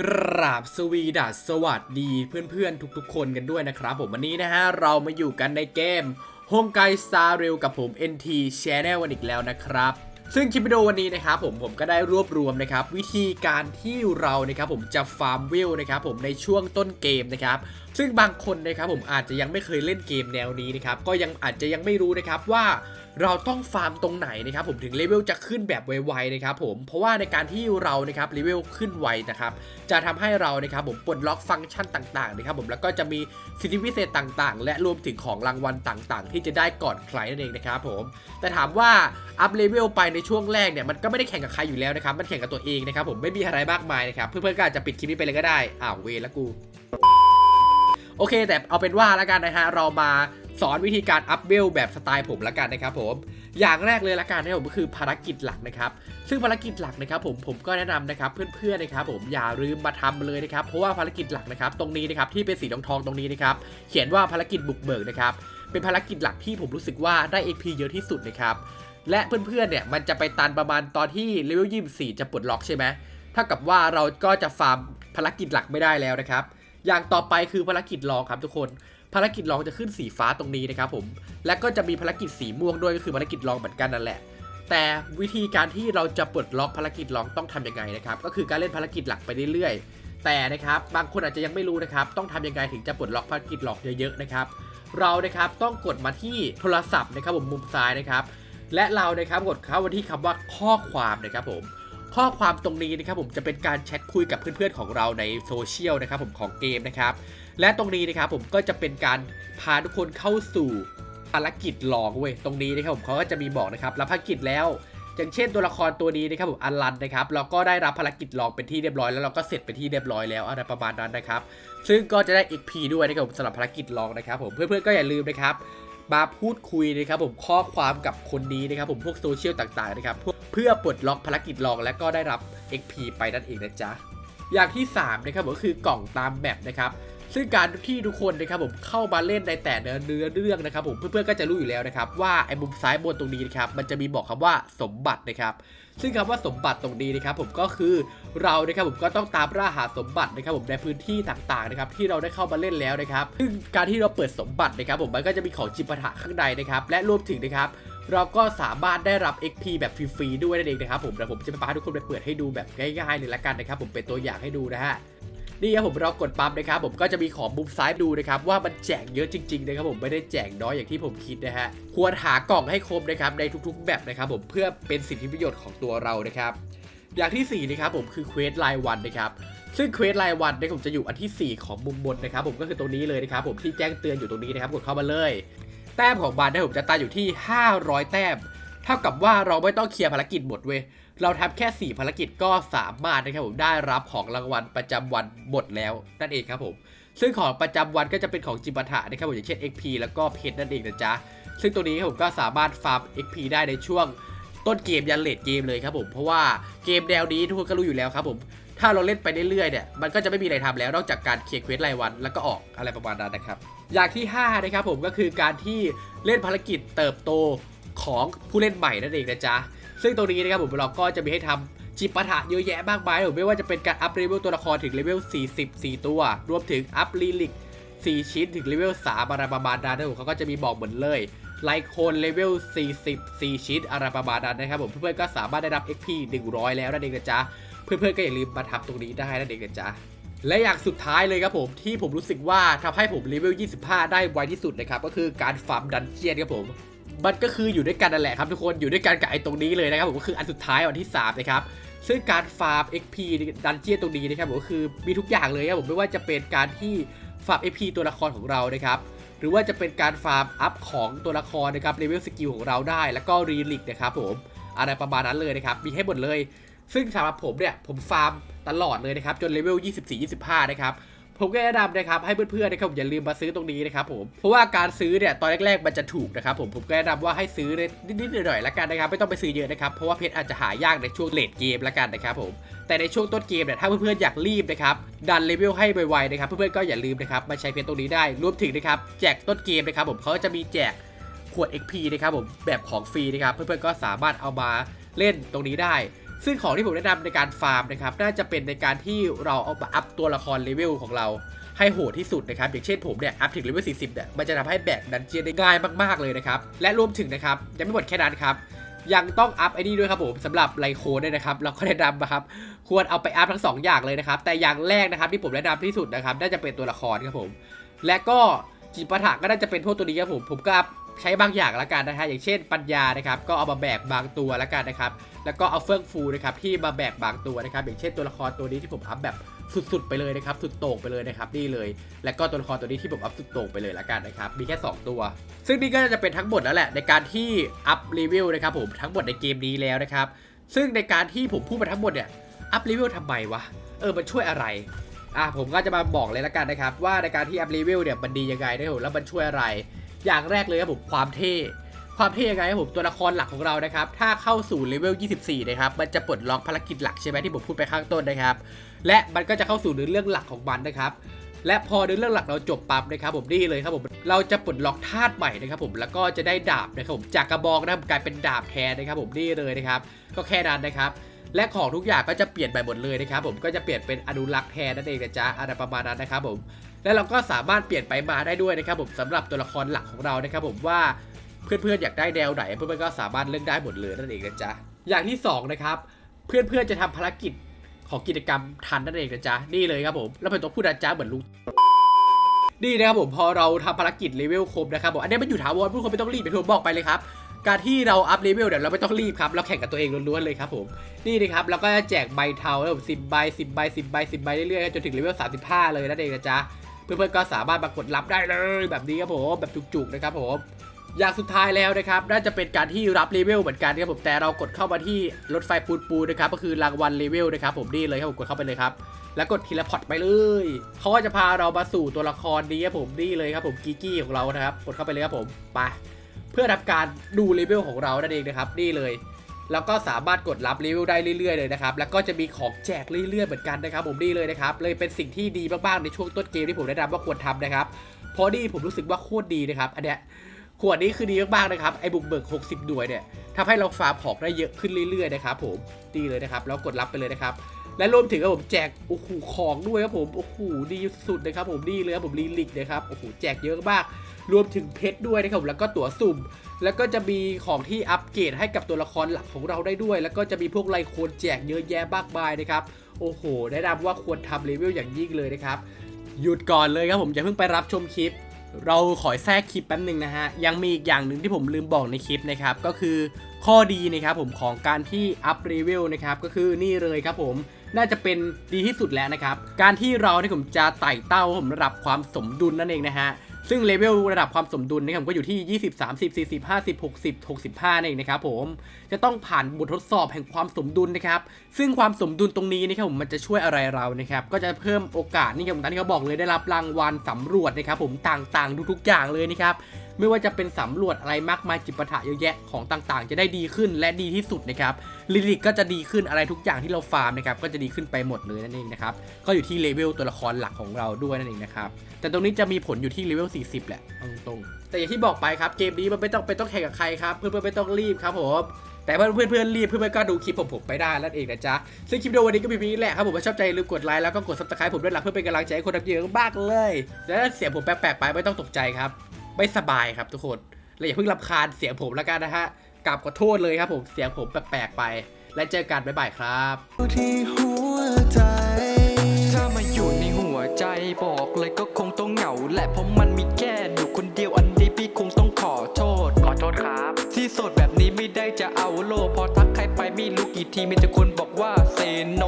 กราบสวีดัสสวัสดีเพื่อนๆ ทุกๆ คนกันด้วยนะครับ ผมวันนี้นะฮะ เรามาอยู่กันในเกมฮงไกสตาร์เรลกับผม NT Channel วันอีกแล้วนะครับ ซึ่งคลิปวิดีโอวันนี้นะครับผมผมก็ได้รวบรวมนะครับ วิธีการที่เรานะครับผมจะฟาร์มวิลนะครับผมในช่วงต้นเกมนะครับ ซึ่งบางคนนะครับผมอาจจะยังไม่เคยเล่นเกมแนวนี้นะครับก็ยังอาจจะยังไม่รู้นะครับว่าเราต้องฟาร์มตรงไหนนะครับผมถึงเลเวลจะขึ้นแบบไวๆนะครับผมเพราะว่าในการที่เรานะครับเลเวลขึ้นไวนะครับจะทำให้เรานะครับผมปลดล็อกฟังก์ชันต่างๆนะครับผมแล้วก็จะมีสิทธิพิเศษต่างๆ และรวมถึงของรางวัลต่างๆ ที่จะได้ก่อนใครนั่นเองนะครับผมแต่ถามว่าอัพเลเวลไปในช่วงแรกเนี่ยมันก็ไม่ได้แข่งกับใครอยู่แล้วนะครับมันแข่งกับตัวเองนะครับผมไม่มีอะไรมากมายนะครับเพื่อนๆก็อาจจะปิดคลิปนี้ไปเลยก็ได้อ้าวเวรละกูโอเค แต่เอาเป็นว่าแล้วกันนะฮะเรามา สอนวิธีการอัพเวลแบบสไตล์ผมล้วกันนะครับผม อย่างแรกเลยละกันนะผมก็คือภารกิจหลักนะครับ ซึ่งภารกิจหลักนะครับผมผมก็แนะนำนะครับเพื่อนๆนะครับผมอย่าลืมมาทำเลยนะครับ เพราะว่าภารกิจหลักนะครับตรงนี้นะครับที่เป็นสีทองทองๆตรงนี้นะครับเขียนว่าภารกิจบุกเบิกนะครับเป็นภารกิจหลักที่ผมรู้สึกว่าได้ XP เยอะที่สุดนะครับและเพื่อนๆเนี่ยมันจะไปตันประมาณตอนที่เลเวล24จะปลดล็อกใช่ไหมเท่ากับว่าเราก็จะฟาร์มภารกิจหลักไม่ได้แล้วนะครับ อย่างต่อไปคือภารกิจรองครับทุกคน ภารกิจรองจะขึ้นสีฟ้าตรงนี้นะครับผมและก็จะมีภารกิจสีม่วงด้วยก็คือภารกิจรองเหมือนกันนั่นแหละ แต่วิธีการที่เราจะปลดล็อกภารกิจรองต้องทำยังไงนะครับก็คือการเล่นภารกิจหลักไปเรื่อยๆ แต่นะครับบางคนอาจจะยังไม่รู้นะครับต้องทำยังไงถึงจะปลดล็อกภารกิจรองเยอะๆนะครับเรานะครับต้องกดมาที่โทรศัพท์นะครับผมมุมซ้ายนะครับและเรานะครับกดเข้ามาที่คำว่าข้อความนะครับผม ข้อความตรงนี้นะครับผมจะเป็นการแชทคุยกับเพื่อนๆของเราในโซเชียลนะครับผมของเกมนะครับ และตรงนี้นะครับผมก็จะเป็นการพาทุกคนเข้าสู่ภารกิจลองเว้ยตรงนี้นะครับผมเขาก็จะมีบอกนะครับรับภารกิจแล้วอย่างเช่นตัวละครตัวนี้นะครับผมอลันนะครับเราก็ได้รับภารกิจลองเป็นที่เรียบร้อยแล้วเราก็เสร็จเป็นที่เรียบร้อยแล้วอะไรประมาณนั้นนะครับ ซึ่งก็จะได้ XP ด้วยนะครับสำหรับภารกิจลองนะครับผมเพื่อนๆก็อย่าลืมนะครับ มาพูดคุยนะครับผมข้อความกับคนนี้นะครับผมพวกโซเชียลต่างๆนะครับเพื่อเปลดล็อกภารกิจลองและก็ได้รับ XP ไปนั่นเองนะจ๊ะอย่างที่3นะครับผมก็คือกล่องตามแมปนะครับ ซึ่งการที่ทุกคนนะครับผมเข้ามาเล่นในแต่เนื้อเรื่องนะครับผมเพื่อนๆก็จะรู้อยู่แล้วนะครับว่าไอ้มุมซ้ายบนตรงนี้นะครับมันจะมีบอกคำว่าสมบัตินะครับซึ่งคำว่าสมบัติตรงนี้นะครับผมก็คือเรานะครับผมก็ต้องตามล่าหาสมบัตินะครับผมในพื้นที่ต่างๆนะครับที่เราได้เข้ามาเล่นแล้วนะครับซึ่งการที่เราเปิดสมบัตินะครับผมมันก็จะมีของจิปาถะข้างในนะครับและรวมถึงนะครับเราก็สามารถได้รับ XP แบบฟรีๆด้วยนั่นเองนะครับผมแต่ผมจะไปพาทุกคนไปเปิดให้ดูแบบง่ายๆเลยละกันนะครับผมเป็นตัวอย่างให้ดูนะฮะ นี่ครับผมเรากดปั๊มนะครับผมก็จะมีของมุมซ้ายดูนะครับว่ามันแจกเยอะจริงๆนะครับผมไม่ได้แจกน้อยอย่างที่ผมคิดนะฮะควรหากล่องให้ครบนะครับในทุกๆแบบนะครับผมเพื่อเป็นสิทธิประโยชน์ของตัวเรานะครับอย่างที่สี่นะครับผมคือเควสรายวันนะครับซึ่งเควสรายวันเนี่ยผมจะอยู่อันทีสี่ 4 ของมุมบนนะครับผมก็คือตรงนี้เลยนะครับผมที่แจ้งเตือนอยู่ตรงนี้นะครับกดเข้ามาเลย แต้มของบานเนี่ยผมจะตายอยู่ที่ 500 แต้ม เท่ากับว่าเราไม่ต้องเคลียร์ภารกิจหมดเว้ยเราทำแค่ 4 ภารกิจก็สามารถนะครับผมได้รับของรางวัลประจำวันหมดแล้วนั่นเองครับผมซึ่งของประจำวันก็จะเป็นของจิปาถะนะครับผมอย่างเช่น XP แล้วก็เพชรนั่นเองนะจ๊ะซึ่งตัวนี้ครับผมก็สามารถฟาร์ม XP ได้ในช่วงต้นเกมยันเลดเกมเลยครับผมเพราะว่าเกมแนวนี้ทุกคนก็รู้อยู่แล้วครับผมถ้าเราเล่นไปเรื่อยๆเนี่ยมันก็จะไม่มีอะไรทำแล้วนอกจากการเคลียร์เควสรายวันแล้วก็ออกอะไรประมาณนั้นนะครับอย่างที่5นะครับผมก็คือการที่เล่นภารกิจเติบโต ของผู้เล่นใหม่นั่นเองนะจ๊ะ ซึ่งตรงนี้นะครับผมเราก็จะมีให้ทำจิปาถะเยอะแยะมากมายผมไม่ว่าจะเป็นการอัพเลเวลตัวละครถึงเลเวล 44 ตัว รวมถึงอัพลีลิก 4 ชิ้นถึงเลเวล3อะไรประมาณนั้นนะผมเขาก็จะมีบอกเหมือนเลยไลโคนเลเวล40 4ชิ้นอะไรประมาณนั้นนะครับผมเพื่อนๆก็สามารถได้รับ XP 100 แล้วนั่นเองนะจ๊ะ เพื่อนๆก็อย่าลืมมาทำตรงนี้ได้นั่นเองนะจ๊ะและอย่างสุดท้ายเลยครับผมที่ผมรู้สึกว่าทำให้ผมเลเวล 25 ได้ไวที่สุดนะครับก็คือการฟาร์มดันเจียนครับผม มันก็คืออยู่ด้วยกันนั่นแหละครับทุกคนอยู่ด้วยกันกับไอ้ตรงนี้เลยนะครับผมก็คืออันสุดท้ายวันที่3นะครับซึ่งการฟาร์ม XP ดันเจียนตรงนี้นะครับผมก็คือมีทุกอย่างเลยครับผมไม่ว่าจะเป็นการที่ฟาร์ม XP ตัวละครของเรานะครับหรือว่าจะเป็นการฟาร์มอัพของตัวละครนะครับเลเวลสกิลของเราได้ แล้วก็รีลิกนะครับผมอะไรประมาณนั้นเลยนะครับมีให้หมดเลย ซึ่งสำหรับผมเนี่ยผมฟาร์มตลอดเลยนะครับจนเลเวล24-25 นะครับ ผมก็แนะนำนะครับให้เพื่อนๆนะครับอย่าลืมมาซื้อตรงนี้นะครับผมเพราะว่าการซื้อเนี่ยตอนแรกๆมันจะถูกนะครับผมผมก็แนะนำว่าให้ซื้อนิดๆหน่อยๆล้วกันนะครับไม่ต้องไปซื้อเยอะนะครับเพราะว่าเพชรอาจจะหายากในช่วงเลดเกมล้วกันนะครับผมแต่ในช่วงต้นเกมเนี่ยถ้าเพื่อนๆอยากรีบนะครับดันเลเวลให้ไวๆนะครับเพื่อนๆก็อย่าลืมนะครับมาใช้เพชรตรงนี้ได้รวมถึงนะครับแจกต้นเกมนะครับผมเขาจะมีแจกขวด XP นะครับผมแบบของฟรีนะครับเพื่อนๆก็สามารถเอามาเล่นตรงนี้ได้ ซึ่งของที่ผมแนะนำในการฟาร์มนะครับน่าจะเป็นในการที่เราเอามาอัพตัวละครเลเวลของเราให้โหดที่สุดนะครับ อย่างเช่นผมเนี่ยอัพถึงเลเวล 40 เนี่ย มันจะทำให้แบกดันเจียนได้ง่ายมากๆเลยนะครับ และรวมถึงนะครับ ยังไม่หมดแค่นั้นครับ ยังต้องอัพไอ้นี่ด้วยครับผมสำหรับไลโคนด้วยนะครับ เราก็แนะนำนะครับ ควรเอาไปอัพทั้ง 2 อย่างเลยนะครับ แต่อย่างแรกนะครับที่ผมแนะนำที่สุดนะครับ น่าจะเป็นตัวละครครับผม และก็จิปาถะก็น่าจะเป็นพวกตัวนี้ครับผม ผมก็อัพ ใช้บางอย่างละกันนะฮะอย่างเช่นปัญญานะครับก็เอามาแบกบางตัวละกันนะครับแล้วก็เอาเฟื่องฟูนะครับที่มาแบกบางตัวนะครับอย่างเช่นตัวละครตัวนี้ที่ผมอัพแบบสุดๆไปเลยนะครับสุดโต่งไปเลยนะครับนี่เลย แล้วก็ตัวละครตัวนี้ที่ผมอัพสุดโต่งไปเลยละกันนะครับมีแค่ 2 ตัว ซึ่งนี่ก็จะเป็นทั้งหมดแล้วแหละในการที่อัพรีวิวนะครับผมทั้งหมดในเกมนี้แล้วนะครับซึ่งในการที่ผมพูดมาทั้งหมดเนี่ยอัพรีวิวทำไมวะเออมันช่วยอะไรอะผมก็จะมาบอกเลยละกันนะครับว่าในการที่อัพรีวิวเนี่ยมันดียังไงนะครับผมแล้วมันช่วยอะไร อย่างแรกเลยครับผมความเท่ความเท่ยังไงครับผมตัวละครหลักของเรานะครับ ถ้าเข้าสู่เลเวล 24 นะครับ มันจะปลดล็อกภารกิจหลักใช่ไหมที่ผมพูดไปข้างต้นนะครับ และมันก็จะเข้าสู่เนื้อเรื่องหลักของมันนะครับและพอเนื้อเรื่องหลักเราจบปั๊บนะครับผมนี่เลยครับผมเราจะปลดล็อกธาตุใหม่นะครับผมแล้วก็จะได้ดาบนะครับผมจากกระบอกนะครับกลายเป็นดาบแทนนะครับผมนี่เลยนะครับก็แค่นั้นนะครับและของทุกอย่างก็จะเปลี่ยนไปหมดเลยนะครับผมก็จะเปลี่ยนเป็นอนุรักษ์แทนนั่นเองนะจ๊ะอะไรประมาณนั้นนะครับผม และเราก็สามารถเปลี่ยนไปมาได้ด้วยนะครับผมสำหรับตัวละครหลักของเรานะครับผมว่าเพื่อนๆอยากได้แนวไหนเพื่อนๆก็สามารถเลือกได้หมดเลยนั่นเองนะจ๊ะอย่างที่สองนะครับเพื่อนๆจะทำภารกิจของกิจกรรมทันนั่นเองนะจ๊ะนี่เลยครับผมแล้วเป็นตัวพูดนจ๊ะเหมือนลุงนี่นะครับผมพอเราทำภารกิจเลเวลครบนะครับผมอันนี้มันอยู่ถาวรผู้คนไม่ต้องรีบไปทุกบอกไปเลยครับการที่เราอัพเลเวลเนี่ยเราไม่ต้องรีบครับเราแข่งกับตัวเองล้วนๆเลยครับผมนี่นะครับเราก็จะแจกใบเทาแล้วผมสิบใบสิบใบสิบใบสิบใบเรื่อยๆจนถึงเลเวล35เลยนั่นเองนะจ๊ะ เพื่อนๆก็สามารถมากดรับได้เลยแบบนี้ครับผมแบบจุกๆนะครับผมอย่างสุดท้ายแล้วนะครับน่าจะเป็นการที่รับเลเวลเหมือนกันครับผมแต่เรากดเข้ามาที่รถไฟปูนปูนะครับก็คือรางวัลเลเวลนะครับผมนี่เลยครับผมกดเข้าไปเลยครับแล้วกดทีละพอตไปเลยเขาก็จะพาเรามาสู่ตัวละครนี้ครับผมนี่เลยครับผมกิกกี้ของเรานะครับกดเข้าไปเลยครับผมไปเพื่อทำการดูเลเวลของเรานั่นเองนะครับนี่เลย แล้วก็สามารถกดรับรีวิวได้เรื่อยๆเลยนะครับ แล้วก็จะมีของแจกเรื่อยๆเหมือนกันนะครับ ผมนี่เลยนะครับ เลยเป็นสิ่งที่ดีมากๆในช่วงต้นเกมที่ผมแนะนำว่าควรทำนะครับเพราะดีผมรู้สึกว่าโคตรดีนะครับ อันเนี้ยขวดนี้คือดีมากๆนะครับ ไอ้บุกเบิก 60 หน่วยเนี่ยทำให้เราฟาร์มของได้เยอะขึ้นเรื่อยๆนะครับผม ดีเลยนะครับ แล้วกดรับไปเลยนะครับ และรวมถึงครับผมแจกโอ้โหของด้วยครับผมโอ้โหดีสุดนะครับผมดีเลยครับผมลีลิกนะครับโอ้โหแจกเยอะมาก รวมถึงเพชรด้วยนะครับผมแล้วก็ตั๋วสุ่ม แล้วก็จะมีของที่อัปเกรดให้กับตัวละครหลักของเราได้ด้วย แล้วก็จะมีพวกไลโคนแจกเยอะแยะมากมายนะครับโอ้โหแนะนำว่าควรทำเลเวลอย่างยิ่งเลยนะครับหยุดก่อนเลยครับผมอย่าเพิ่งไปรับชมคลิป เราขอแทรกคลิปแป๊บหนึ่งนะฮะยังมีอีกอย่างหนึ่งที่ผมลืมบอกในคลิปนะครับก็คือข้อดีนะครับผมของการที่อัพเลเวลนะครับก็คือนี่เลยครับผม น่าจะเป็นดีที่สุดแล้วนะครับ การที่เราที่ผมจะไต่เต้าผมระดับความสมดุลนั่นเองนะฮะซึ่งเลเวลระดับความสมดุลนะครับก็อยู่ที่ 20 30 40 50 60 65นั่นเองนะครับผมจะต้องผ่านบททดสอบแห่งความสมดุลนะครับซึ่งความสมดุลตรงนี้นะครับผมมันจะช่วยอะไรเรานะครับก็จะเพิ่มโอกาสนี่ครับผมตามที่เขาบอกเลยได้รับรางวัลสำรวจนะครับผมต่างๆทุกๆอย่างเลยนะครับ ไม่ว่าจะเป็นสำรวจอะไรมากมายจิปาถะเยอะแยะของต่างๆ จะได้ดีขึ้นและดีที่สุดนะครับลิลิกก็จะดีขึ้นอะไรทุกอย่างที่เราฟาร์มนะครับก็จะดีขึ้นไปหมดเลยนั่นเองนะครับก็อยู่ที่เลเวลตัวละครหลักของเราด้วยนั่นเองนะครับแต่ตรงนี้จะมีผลอยู่ที่เลเวล40 แหละตรงๆแต่อย่างที่บอกไปครับเกมนี้มันไม่ต้องไปต้องแข่งกับใครครับเพื่อนๆไม่ต้องรีบครับผมแต่เพื่อนเพื่อนๆรีบเพื่อนๆก็ดูคลิปผมผมไปได้นั่นเองนะจ๊ะ ซึ่งคลิปวิดีโอวันนี้ก็มีเพียงนี้แหละครับผมถ้าชอบใจลืมกดไลค์แล้วก็กดซับสไครป์ผมด้วยล่ะเพื่อเป็นกำลังใจให้คนทำเยอะมากเลย แล้วเสียงผมแปลกๆไปไม่ต้องตกใจครับ ไม่สบายครับทุกคนและอย่าเพิ่งรำคาญเสียงผมแล้วกันนะฮะกลับขอโทษเลยครับผมเสียงผมแปลกๆไป และเจอกันบ๊ายบายครับที่หัวใจ ถ้ามาอยู่ในหัวใจบอกเลยก็คงต้องเหงาแหละเพราะมันมีแค่อยู่คนเดียวอันนี้พี่คงต้องขอโทษ ขอโทษครับ ที่โสดแบบนี้ไม่ได้จะเอาโลกพอทักใครไปไม่รู้กี่ทีมีแต่คนบอกว่าเซโน